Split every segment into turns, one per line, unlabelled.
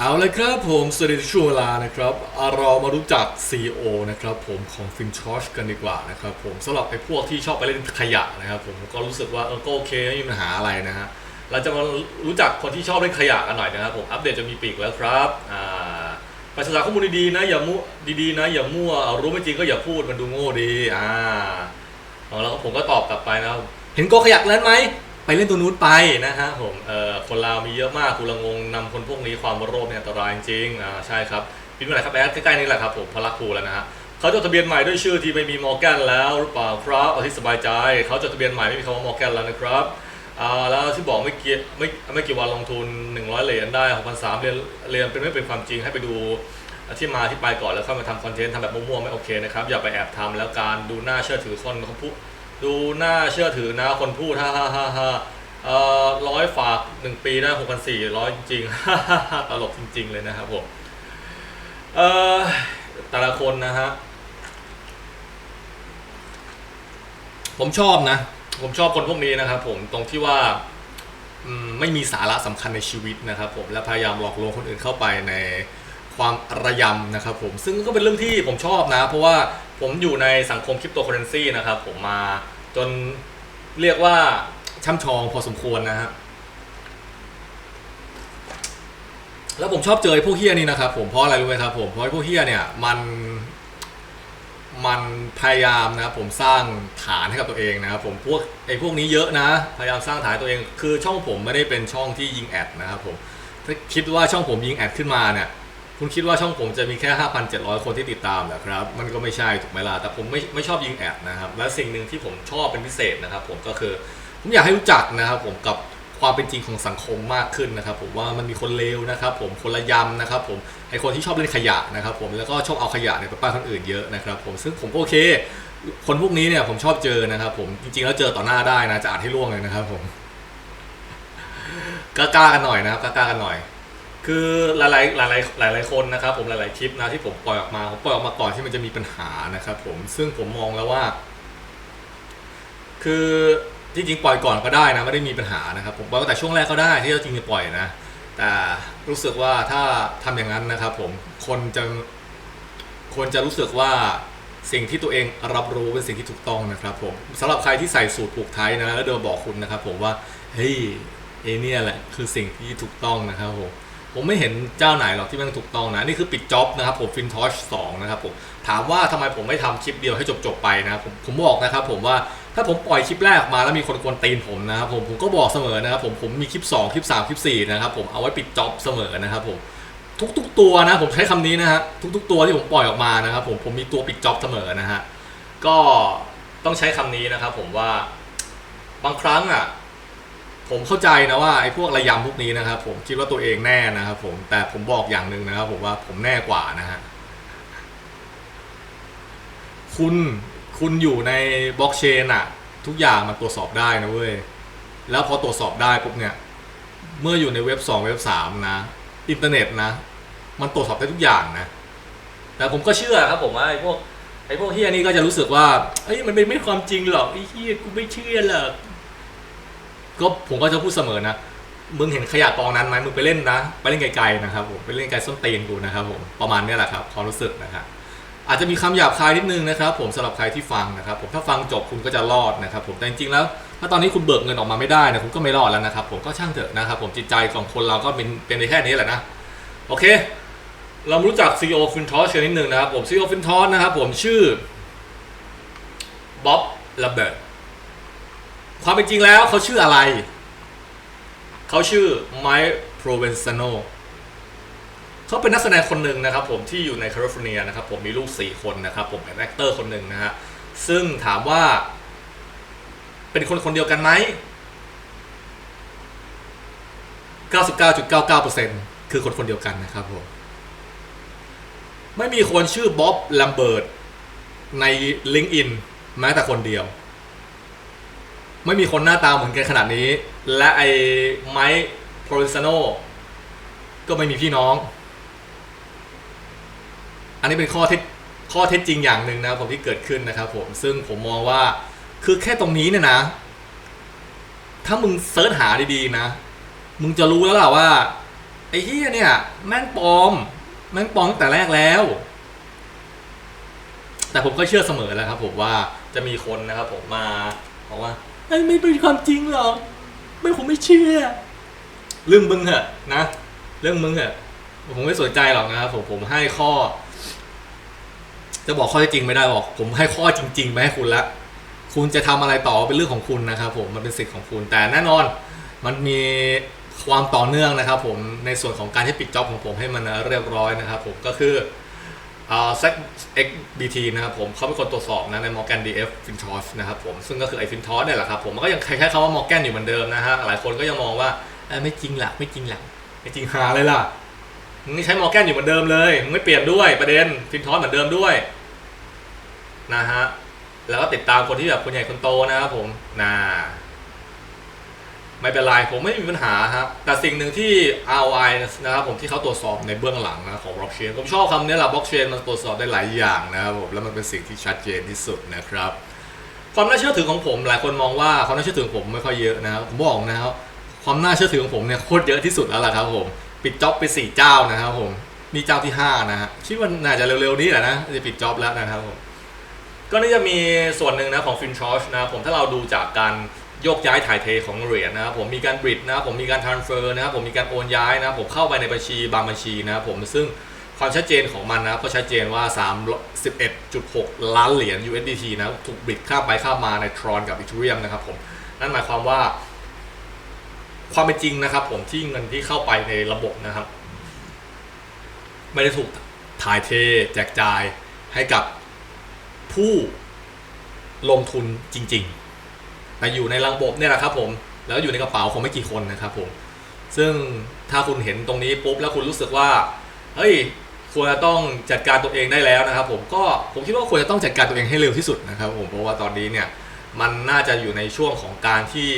เอาเลยครับผมสวัสดีช่วงเวลานะครับอะเรามารู้จัก CEO นะครับผมของ f i n c h o r c h กันดีกว่านะครับผมสำหรับไอ้พวกที่ชอบไปเล่นขยะนะครับผมก็รู้สึกว่าเออก็โอเคไม่มีปัญหาอะไรนะฮะเราจะมารู้จักคนที่ชอบเล่นขยะกันหน่อยนะครับผมอัปเดตจะมีปีกแล้วครับอ่าประชาสัมพันข้อมูลดีๆนะอย่ามั่วดีๆนะอย่ามั่วรู้ไม่จริงก็อย่าพูดมันดูโง่ดีอ่าเอาแล้วผมก็ตอบกลับไปนะเห็นกอขยะนั้นไหม ไปเล่นตัวนู้นไปนะฮะผมเอ่อคนลาวมีเยอะมากกูละงงนำคนพวกนี้ความโรคเนี่ยอันตรายจริงอ่าใช่ครับพิมพ์อะไรครับแอดใกล้ๆนี่แหละครับผมพลักครูแล้วนะฮะเขาจดทะเบียนใหม่ด้วยชื่อที่ไม่มีมอร์แกนแล้วหรือเปล่าครับเอาที่สบายใจเขาจดทะเบียนใหม่ไม่มีคำว่ามอร์แกนแล้วนะครับอ่าแล้วที่บอกไม่เกี่ยไม่ไม่กี่วันลงทุน 100 เหรียญได้6,300เรียนเรียนเป็นไม่เป็นความจริงให้ไปดูที่มาที่ไปก่อนแล้วค่อยมาทำคอนเทนต์ทำแบบมั่วๆไม่โอเคนะครับอย่าไปแอบทำแล้วการดูหน้าเชื่อถือคนเขาพูด ดูน้าเชื่อถือนะคนพูดฮ่าฮ่าฮ่าฮ่าเอ่อร้อยฝากหนึ่งปีได้หกพันสี่ร้อยจริงๆตลกจริง ๆ เลยนะครับผมเอ่อแต่ละคนนะฮะผมชอบนะ ผมชอบคนพวกนี้นะครับผมตรงที่ว่าไม่มีสาระสำคัญในชีวิตนะครับผมและพยายามหลอกลวงคนอื่นเข้าไปใน ความระยำนะครับผมซึ่งก็เป็นเรื่องที่ผมชอบนะ เพราะว่าผมอยู่ในสังคมคริปโตเคอเรนซีนะครับผมมาจนเรียกว่าช่ำชองพอสมควรนะฮะแล้วผมชอบเจอพวกเฮียนี่นะครับผมเพราะอะไรรู้ไหมครับผมเพราะไอ้พวกเฮียเนี่ยมันมันพยายามนะครับผมสร้างฐานให้กับตัวเองนะครับผมพวกไอ้พวกนี้เยอะนะ พยายามสร้างฐานตัวเอง คือช่องผมไม่ได้เป็นช่องที่ยิงแอดนะครับผมถ้าคิดว่าช่องผมยิงแอดขึ้นมาเนี่ย คุณคิดว่าช่องผมจะมีแค่ 5,700 คนที่ติดตามเหรอครับ มันก็ไม่ใช่ถูกไหมล่ะ แต่ผมไม่ไม่ชอบยิงแอดนะครับ และสิ่งหนึ่งที่ผมชอบเป็นพิเศษนะครับ ผมก็คือผมอยากให้รู้จักนะครับผมกับความเป็นจริงของสังคมมากขึ้นนะครับ ผมว่ามันมีคนเลวนะครับ ผมคนละยำนะครับ ผมไอคนที่ชอบเล่นขยะนะครับ ผมแล้วก็ชอบเอาขยะเนี่ยไปป้ายคนอื่นเยอะนะครับ ผมซึ่งผมก็โอเค คนพวกนี้เนี่ยผมชอบเจอนะครับ ผมจริงๆแล้วเจอต่อหน้าได้นะจะอ่านให้ร่วงเลยนะครับ ผมกล้าๆกันหน่อยนะครับกล้าๆกันหน่อย คือหลายๆหลายๆหลาย ๆคนนะครับ ผมหลาย ๆคลิปนะที่ผมปล่อยออกมาผมปล่อยออกมาก่อนที่มันจะมีปัญหานะครับ ผมซึ่งผมมองแล้วว่า คือจริงๆปล่อยก่อนก็ได้นะไม่ได้มีปัญหานะครับ ผมปล่อยตั้งแต่ช่วงแรกก็ได้ที่เราจริงจะปล่อยนะแต่รู้สึกว่าถ้าทำอย่างนั้นนะครับ ผมคนจะคนจะรู้สึกว่าสิ่งที่ตัวเองรับรู้เป็นสิ่งที่ถูกต้องนะครับ ผมสำหรับใครที่ใส่สูตรผูกไทยนะแล้วเดินบอกคุณนะครับ ผมว่าเฮ้ยเอเนี่ยแหละคือสิ่งที่ถูกต้องนะครับผม ผมไม่เห็นเจ้าไหนหรอกที่มันถูกต้องนะ นี่คือปิดจ็อบนะครับผมฟินทอชสองนะครับผมถามว่าทำไมผมไม่ทำคลิปเดียวให้จบๆไปนะครับผมผมบอกนะครับผมว่าถ้าผมปล่อยคลิปแรกออกมาแล้วมีคนกวนตีนผมนะครับผมผมก็บอกเสมอนะครับผมผมมีคลิป 2 คลิป 3 คลิป 4 นะครับผมเอาไว้ปิดจ็อบเสมอนะครับผมทุกๆตัวนะผมใช้คำนี้นะฮะทุกๆตัวที่ผมปล่อยออกมานะครับผมผมมีตัวปิดจ็อบเสมอนะฮะก็ต้องใช้คำนี้นะครับผมว่าบางครั้งอะ ผมเข้าใจนะว่าไอ้พวกระยำพวกนี้นะครับ ผมคิดว่าตัวเองแน่นะครับผมแต่ผมบอกอย่างหนึ่งนะครับ ผมว่าผมแน่กว่านะฮะคุณคุณอยู่ในบล็อกเชนอะทุกอย่างมันตรวจสอบได้นะเว้ยแล้วพอตรวจสอบได้ปุ๊บเนี่ย เมื่ออยู่ในเว็บ 2 เว็บ 3 นะอินเทอร์เน็ตนะ มันตรวจสอบได้ทุกอย่างนะ แต่ผมก็เชื่อครับผมว่าไอ้พวกไอ้พวกเฮียนี่ก็จะรู้สึกว่าเอ้ยมันเป็นไม่ความจริงหรอกไอ้เฮียกูไม่เชื่อหรอก ก็ผมก็จะพูดเสมอนะ มึงเห็นขยะกองนั้นไหมมึงไปเล่นนะ ไปเล่นไกลๆนะครับผม ไปเล่นไกลส้นเตีนกูนะครับผม ประมาณนี้แหละครับความรู้สึกนะครับอาจจะมีคำหยาบคายนิดนึงนะครับ ผมสำหรับใครที่ฟังนะครับ ผมถ้าฟังจบคุณก็จะรอดนะครับ ผมแต่จริงๆแล้ว ถ้าตอนนี้คุณเบิกเงินออกมาไม่ได้นะคุณก็ไม่รอดแล้วนะครับ ผมก็ช่างเถอะนะครับ ผมจิตใจของคนเราก็เป็นเป็นในแค่นี้แหละนะโอเค เรามารู้จัก CEO f i n t o s กันนิดนึงนะครับผม CEO f i n t o s นะครับผมชื่อบ๊อบลาเบิร์ต ความเป็นจริงแล้วเขาชื่ออะไร เขาชื่อไมค์โปรเวนซาโนเขาเป็นนักแสดงคนหนึ่งนะครับผมที่อยู่ในแคลิฟอร์เนียนะครับผมมีลูก 4 คนนะครับผมเป็นแอคเตอร์คนหนึ่งนะฮะซึ่งถามว่า เป็นคนคนเดียวกันไหม 99.99%คือคนคนเดียวกันนะครับผมไม่มีคนชื่อบ๊อบลัมเบิร์ตใน LinkedIn แม้แต่คนเดียว ไม่มีคนหน้าตาเหมือนกันขนาดนี้ และไอ้ไมค์โปรลิซโนก็ไม่มีพี่น้อง อันนี้เป็นข้อเท็จข้อเท็จจริงอย่างหนึ่งนะผมที่เกิดขึ้นนะครับผมซึ่งผมมองว่าคือแค่ตรงนี้เนี่ยนะ ถ้ามึงเซิร์ชหาดีๆนะ มึงจะรู้แล้วล่ะว่า ไอ้เฮียเนี่ย แม่งปลอม แม่งปลอมตั้งแต่แรกแล้ว แต่ผมก็เชื่อเสมอแล้วครับผมว่าจะมีคนนะครับผมมาบอกว่า ไอ้ไม่เป็นความจริงหรอกไม่ผมไม่เชื่อ เรื่องมึงเหอะนะ เรื่องมึงเหอะผมไม่สนใจหรอกนะครับผมผมให้ข้อ จะบอกข้อเท็จจริงไม่ได้บอก ผมให้ข้อจริงๆมาให้คุณละคุณจะทำอะไรต่อเป็นเรื่องของคุณนะครับ ผมมันเป็นสิทธิ์ของคุณแต่แน่นอน มันมีความต่อเนื่องนะครับ ผมในส่วนของการที่ปิดจ็อบของผมให้มันเรียบร้อยนะครับ ผมก็คือ อ่า SEC XBT นะครับผมเขาเป็นคนตรวจสอบนะใน Morgan DF Fintosh นะครับผมซึ่งก็คือไอ้ Fintosh เนี่ยแหละครับผมมันก็ยังใช้คำว่า Morgan อยู่เหมือนเดิมนะฮะหลายคนก็ยังมองว่าเอ้ยไม่จริงหละไม่จริงหละไม่จริงหาเลยล่ะมึงใช้ Morgan อยู่เหมือนเดิมเลยมึงไม่เปลี่ยนด้วยประเด็น Fintosh เหมือนเดิมด้วยนะฮะแล้วก็ติดตามคนที่แบบคนใหญ่คนโตนะครับผมนะ ไม่เป็นไรผมไม่มีปัญหาครับแต่สิ่งหนึ่งที่ ROI นะครับผมที่เขาตรวจสอบในเบื้องหลังนะของ blockchain ผมชอบคำนี้แหละ blockchain มันตรวจสอบได้หลายอย่างนะครับผมแล้วมันเป็นสิ่งที่ชัดเจนที่สุดนะครับความน่าเชื่อถือของผมหลายคนมองว่าความน่าเชื่อถือของผมไม่ค่อยเยอะนะครับผมบอกนะครับความน่าเชื่อถือของผมเนี่ยโคตรเยอะที่สุดแล้วล่ะครับผมปิดจ็อบไปสี่เจ้านะครับผมนี่เจ้าที่ห้านะฮะคิดว่าน่าจะเร็วๆนี้แหละนะจะปิดจ็อบแล้วนะครับผมก็นี่จะมีส่วนหนึ่งนะของ FinTouch นะผมถ้าเราดูจากการ โยกย้ายถ่ายเทของเหรียญนะครับผมมีการบริดนะครับผมมีการ transfer นะครับผมมีการโอนย้ายนะครับผมเข้าไปในบัญชีบางบัญชีนะครับผมซึ่งความชัดเจนของมันนะครับก็ชัดเจนว่า 31.6 ล้านเหรียญ USDT นะถูกบิดข้ามไปข้ามมาในทรอนกับ Ethereum นะครับผมนั่นหมายความว่า ความเป็นจริงนะครับ ผมที่เงินที่เข้าไปในระบบนะครับ ไม่ได้ถูกถ่ายเทแจกจ่ายให้กับผู้ลงทุนจริง ๆ แต่อยู่ในระบบเนี่ยแหละครับผมแล้วอยู่ในกระเป๋าของไม่กี่คนนะครับผมซึ่งถ้าคุณเห็นตรงนี้ปุ๊บแล้วคุณรู้สึกว่าเฮ้ยควรจะต้องจัดการตัวเองได้แล้วนะครับ ผมก็ผมคิดว่าควรจะต้องจัดการตัวเองให้เร็วที่สุดนะครับผมเพราะว่าตอนนี้เนี่ยมันน่าจะอยู่ในช่วงของการที่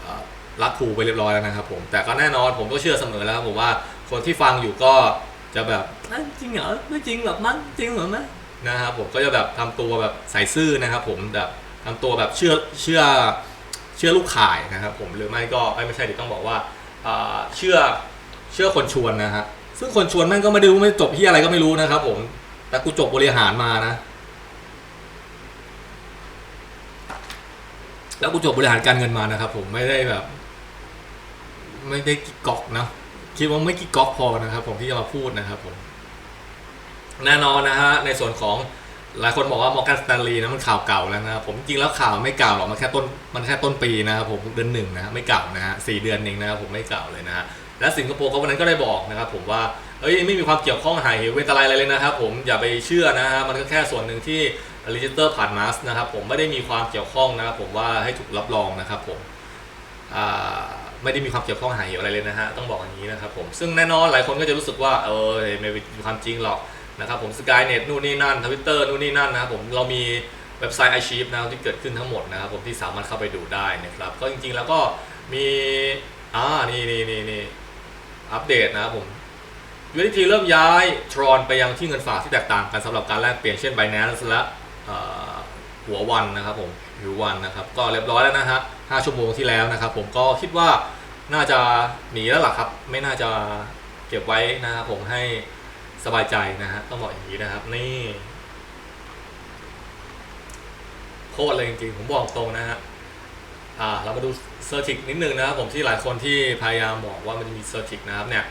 เอ่อรัดผูไปเรียบร้อยแล้วนะครับ ผมแต่ก็แน่นอนผมก็เชื่อเสมอแล้วครับผมว่าคนที่ฟังอยู่ก็จะแบบอะจริงเหรอไม่จริงหรอกมั้งจริงเหรอมั้งนะครับผมก็จะแบบทำตัวแบบใส่ซื่อนะครับ ผมแบบ ทำตัวแบบเชื่อเชื่อเชื่อลูกข่ายนะครับผมหรือไม่ก็ไม่ใช่ดิต้องบอกว่าเชื่อเชื่อคนชวนนะฮะซึ่งคนชวนม่งก็ไม่ได้รู้ไม่จบที่อะไรก็ไม่รู้นะครับ ผม แต่กูจบบริหารมานะ แล้วกูจบบริหารการเงินมานะครับ ผมไม่ได้แบบ ไม่ได้กิ๊กก๊อกนะคิดว่าไม่กิ๊กก๊อกพอนะครับ ผมที่จะมาพูดนะครับ ผมแน่นอนนะฮะในส่วนของ หลายคนบอกว่ามอร์แกนสแตนลีย์นะมันข่าวเก่าแล้วนะครับผมจริงแล้วข่าวไม่เก่าหรอกมันแค่ต้นมันแค่ต้นปีนะครับผมเดือนหนึ่งนะไม่เก่านะฮะสี่เดือนเองนะครับผมไม่เก่าเลยนะฮะและสิงคโปร์ก็วันนั้นก็ได้บอกนะครับผมว่าเอ้ยไม่มีความเกี่ยวข้องหายเหวเวตอะไรอะไรเลยนะครับผมอย่าไปเชื่อนะฮะมันก็แค่ส่วนหนึ่งที่รีจิสเตอร์ผ่านมาสนะครับผมไม่ได้มีความเกี่ยวข้องนะครับผมว่าให้ถูกรับรองนะครับผมอ่าไม่ได้มีความเกี่ยวข้องหายเหวอะไรเลยนะฮะต้องบอกอย่างนี้นะครับผมซึ่งแน่นอนหลายคนก็จะรู้สึกว่าเออไม่เป็นความจริงหรอก นะครับผมสกายเน็ตนู่นนี่นั่นทวิตเตอร์นู่นนี่นั่นนะครับผมเรามีเว็บไซต์ Archive นะครับที่เกิดขึ้นทั้งหมดนะครับผมที่สามารถเข้าไปดูได้นะครับก็จริงๆแล้วก็มีอ่านี่นี่นี่นี่อัปเดตนะครับผม USDT เริ่มย้ายทรอนไปยังที่เงินฝากที่แตกต่างกันสำหรับการแลกเปลี่ยนเช่น Binance และหัววันนะครับผมหรือวันนะครับ ก็เรียบร้อยแล้วนะฮะ5ชั่วโมงที่แล้วนะครับ ผมก็คิดว่าน่าจะหนีแล้วล่ะครับ ไม่น่าจะเก็บไว้นะครับผมให้ สบายใจนะฮะต้องบอกอย่างนี้นะครับ นี่โคตรเลยจริงๆ ผมบอกตรงนะฮะอ่าเรามาดูเซอร์ติกนิดนึงนะครับผมที่หลายคนที่พยายามบอกว่ามันจะมีเซอร์ติกนะครับเนี่ย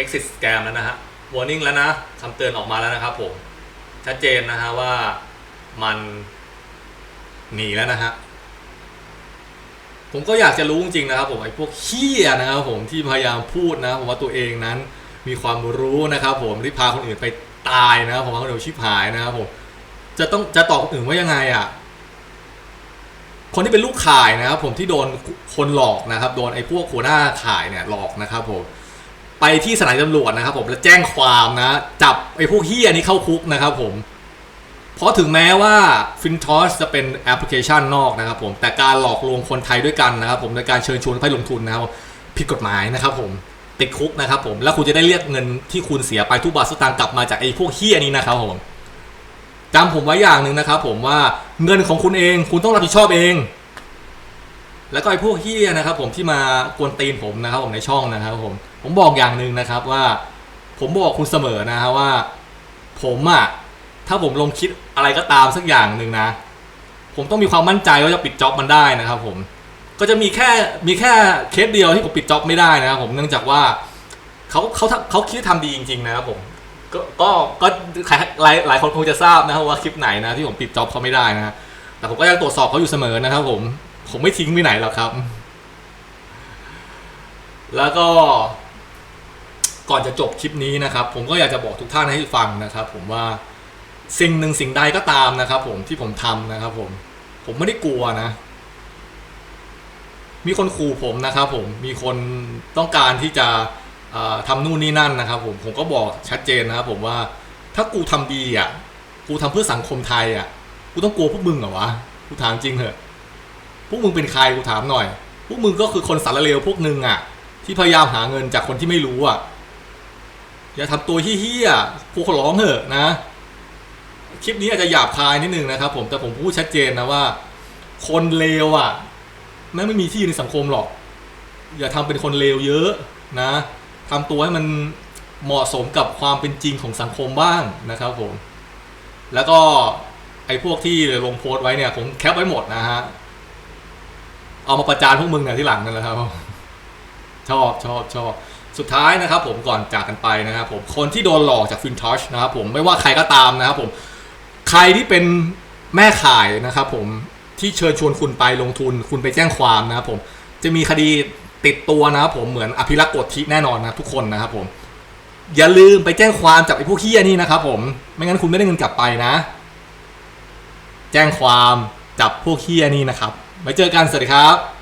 exit scam แล้วนะฮะ warning แล้วนะคำเตือนออกมาแล้วนะครับผมชัดเจนนะฮะว่ามันหนีแล้วนะฮะผมก็อยากจะรู้จริงๆนะครับผมไอ้พวกเฮี้ยนะครับผมที่พยายามพูดนะผมว่าตัวเองนั้น มีความรู้นะครับ ผมที่พาคนอื่นไปตายนะครับผมพาคนอื่นชิบหายนะครับผมจะต้องจะตอบคนอื่นว่ายังไงอะคนที่เป็นลูกขายนะครับ ผมที่โดนคนหลอกนะครับ โดนไอ้พวกหัวหน้าขายเนี่ยหลอกนะครับผมไปที่สถานีตำรวจนะครับ ผมแล้วแจ้งความนะ จับไอ้พวกเฮียนี้เข้าคุกนะครับ ผมเพราะถึงแม้ว่า f i n t o s จะเป็นแอปพลิเคชันนอกนะครับ ผมแต่การหลอกลวงคนไทยด้วยกันนะครับ ผมในการเชิญชวนให้ลงทุนนะครับผิดกฎหมายนะครับ ผม ติดคุกนะครับผมแล้วคุณจะได้เรียกเงินที่คุณเสียไปทุกบาทสตางค์กลับมาจากไอ้พวกเฮี้ยนี้นะครับผมจำผมไว้อย่างหนึ่งนะครับผมว่าเงินของคุณเองคุณต้องรับผิดชอบเอง แล้วก็ไอ้พวกเฮี้ยนะครับ ผมที่มากวนตีนผมนะครับ ผมในช่องนะครับผมผมบอกอย่างหนึ่งนะครับว่า ผมบอกคุณเสมอนะฮะว่า ผมอะถ้าผมลงคิดอะไรก็ตามสักอย่างหนึ่งนะ ผมต้องมีความมั่นใจว่าจะปิดจ็อบมันได้นะครับ ผม ก็จะมีแค่มีแค่เคสเดียวที่ผมปิดจ็อบไม่ได้นะครับผมเนื่องจากว่าเขาเขาเขาคิดทำดีจริง ๆ นะครับผมก็ก็ก็หลายหลายคนคงจะทราบนะครับว่าคลิปไหนนะที่ผมปิดจ็อบเขาไม่ได้นะฮะแต่ผมก็ยังตรวจสอบเขาอยู่เสมอนะครับผมผมไม่ทิ้งไปไหนหรอกครับ แล้วก็ก่อนจะจบคลิปนี้นะครับ ผมก็อยากจะบอกทุกท่านให้ฟังนะครับ ผมว่าสิ่งหนึ่งสิ่งใดก็ตามนะครับ ผมที่ผมทำนะครับ ผมผมไม่ได้กลัวนะ มีคนขู่ผมนะครับผมมีคนต้องการที่จะเอ่อทำนู่นนี่นั่นนะครับผมผมก็บอกชัดเจนนะครับผมว่าถ้ากูทำดีอะกูทำเพื่อสังคมไทยอะกูต้องกลัวพวกมึงเหรอวะกูถามจริงเหอะพวกมึงเป็นใครกูถามหน่อย พวกมึงก็คือคนสารเลวพวกนึงอะ ที่พยายามหาเงินจากคนที่ไม่รู้อะอย่าทำตัวเฮี้ยๆกูขอร้องเถอะนะคลิปนี้อาจจะหยาบคายนิดนึงนะครับ ผมแต่ผมพูดชัดเจนนะว่า คนเลวอะ แม่งไม่มีที่ในสังคมหรอก อย่าทำเป็นคนเลวเยอะนะทำตัวให้มันเหมาะสมกับความเป็นจริงของสังคมบ้างนะครับผม แล้วก็ไอ้พวกที่ลงโพสต์ไว้เนี่ยผมแคปไว้หมดนะฮะ เอามาประจานพวกมึงเนี่ยที่หลังนั่นแหละครับ ชอบชอบชอบสุดท้ายนะครับผมก่อนจากกันไปนะครับผมคนที่โดนหลอกจากฟินทัชนะครับผมไม่ว่าใครก็ตามนะครับผมใครที่เป็นแม่ขายนะครับผม ที่เชิญชวนคุณไปลงทุนคุณไปแจ้งความนะครับผมจะมีคดีติดตัวนะครับผมเหมือนอภิรักษ์กฎทิแน่นอนนะทุกคนนะครับผมอย่าลืมไปแจ้งความจับไอ้พวกเฮี้ยนี่นะครับผมไม่งั้นคุณไม่ได้เงินกลับไปนะ แจ้งความจับพวกเฮี้ยนี่นะครับไว้เจอกันสวัสดีครับ